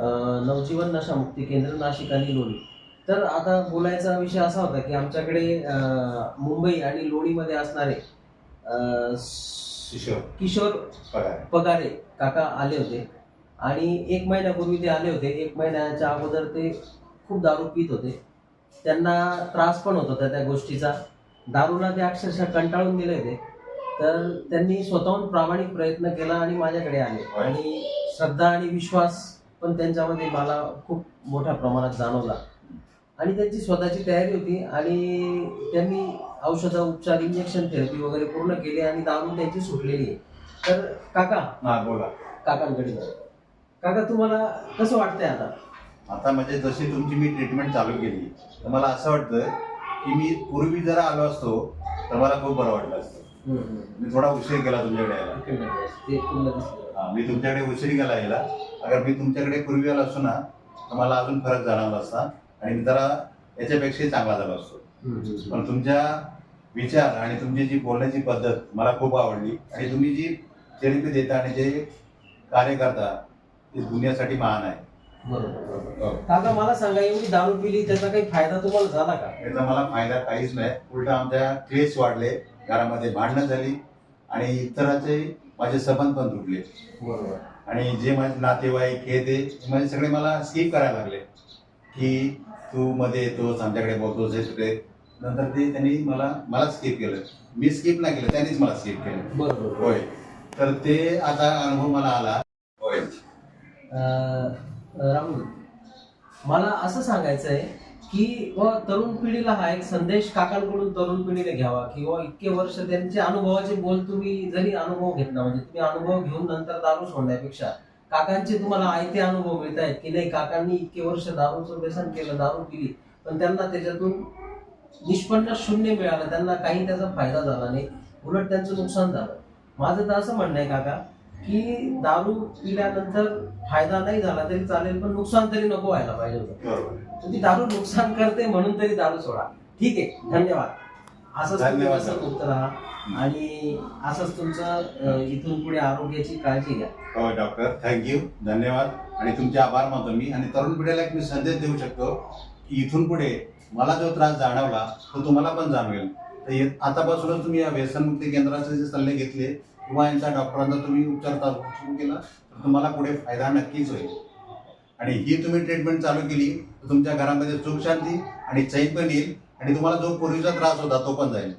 नवजीवन नशामुक्ती केंद्र नाशिक आणि लोणी. तर आता बोलायचा विषय असा होता की आमच्याकडे मुंबई आणि लोणीमध्ये असणारे किशोर. पगारे काका आले होते. आणि एक महिन्यापूर्वी ते आले होते. एक महिन्याच्या अगोदर ते खूप दारू पित होते. त्यांना त्रास पण होत होता त्या गोष्टीचा. दारूला ते अक्षरशः कंटाळून गेले होते. तर त्यांनी स्वतःहून प्रामाणिक प्रयत्न केला आणि माझ्याकडे आले. आणि श्रद्धा आणि विश्वास पण त्यांच्यामध्ये मला खूप मोठ्या प्रमाणात जाणवला. आणि त्यांची स्वतःची तयारी होती आणि त्यांनी औषधं उपचार इंजेक्शन थेरपी वगैरे पूर्ण केली आणि दारू त्यांची सुटलेली आहे. तर काका. हा बोला. काकांकडे. काका तुम्हाला कसं वाटतंय आता? आता म्हणजे जशी तुमची मी ट्रीटमेंट चालू केली तर मला असं वाटतं की मी पूर्वी जरा आलो असतो तर मला खूप बरं वाटलं असतं. मी थोडा उशीर केला तुमच्याकडे यायला. मी तुमच्याकडे उशीर गेला यायला. अगर मी तुमच्याकडे पूर्वी आलो असतो ना तर मला अजून फरक जाणवला असता. आणि मी जरा याच्यापेक्षाही चांगला झालो असतो. पण तुमच्या विचार आणि तुमची जी बोलण्याची पद्धत मला खूप आवडली. आणि तुम्ही जी थेरपी देता आणि जे कार्य करता ते दुनियासाठी महान आहे. बरोबर बरोबर. काका मला सांगा एवढी दारू पिली त्याचा काही फायदा तुम्हाला झाला का? याचा मला फायदा काहीच नाही. उलट आमच्या क्लेश वाढले. घरामध्ये भांडणं झाली. आणि इतराचे माझे संबंध पण तुटले. बरोबर. आणि जे माझे नातेवाईक हे ते माझे सगळे मला स्किप करायला लागले. की तू मध्ये येतोस आमच्याकडे बोलतोस हे सगळे. नंतर ते त्यांनी मला मला स्किप केलं. मी स्किप नाही केलं त्यांनीच मला स्किप केलं. बरोबर. होय. तर ते आता अनुभव मला आला. होय राहुल मला असं सांगायचं आहे की व तरुण पिढीला हा एक संदेश काकांकडून तरुण पिढीने घ्यावा किंवा इतके वर्ष त्यांचे अनुभवाचे बोल तुम्ही जरी अनुभव घेतला म्हणजे तुम्ही अनुभव घेऊन नंतर दारू सोडण्यापेक्षा काकांचे तुम्हाला आयते अनुभव मिळत आहेत की नाही? काकांनी इतके वर्ष दारूचं व्यसन केलं दारू पिली पण त्यांना त्याच्यातून निष्पन्न शून्य मिळालं त्यांना काही त्याचा फायदा झाला नाही उलट त्यांचं नुकसान झालं. माझं तर असं म्हणणं आहे काका की दारू पिल्यानंतर फायदा नाही झाला तरी चालेल पण नुकसान तरी नको व्हायला पाहिजे होतं. तुम्ही दारू नुकसान करते म्हणून तरी दारू सोडा. ठीक आहे धन्यवाद. असंच राहा. आणि असंच तुमचं इथून पुढे आरोग्याची काळजी घ्या. हो डॉक्टर थँक्यू धन्यवाद. आणि तुमचे आभार मानतो मी. आणि तरुण पिढीला एक मी संदेश देऊ शकतो की इथून पुढे मला जो त्रास जाणवला तो तुम्हाला पण जाणवेल. तर आतापासूनच तुम्ही या व्यसनमुक्ती केंद्राचे जे सल्ले घेतले किंवा यांचा डॉक्टरांचा तुम्ही उपचार चालू सुरू केला तर तुम्हाला पुढे फायदा नक्कीच होईल. आणि ही तुम्ही ट्रीटमेंट चालू केली तर तुमच्या घरामध्ये सुख शांती आणि चैन पण येईल आणि तुम्हाला जो पूर्वीचा त्रास होता तो पण जाईल.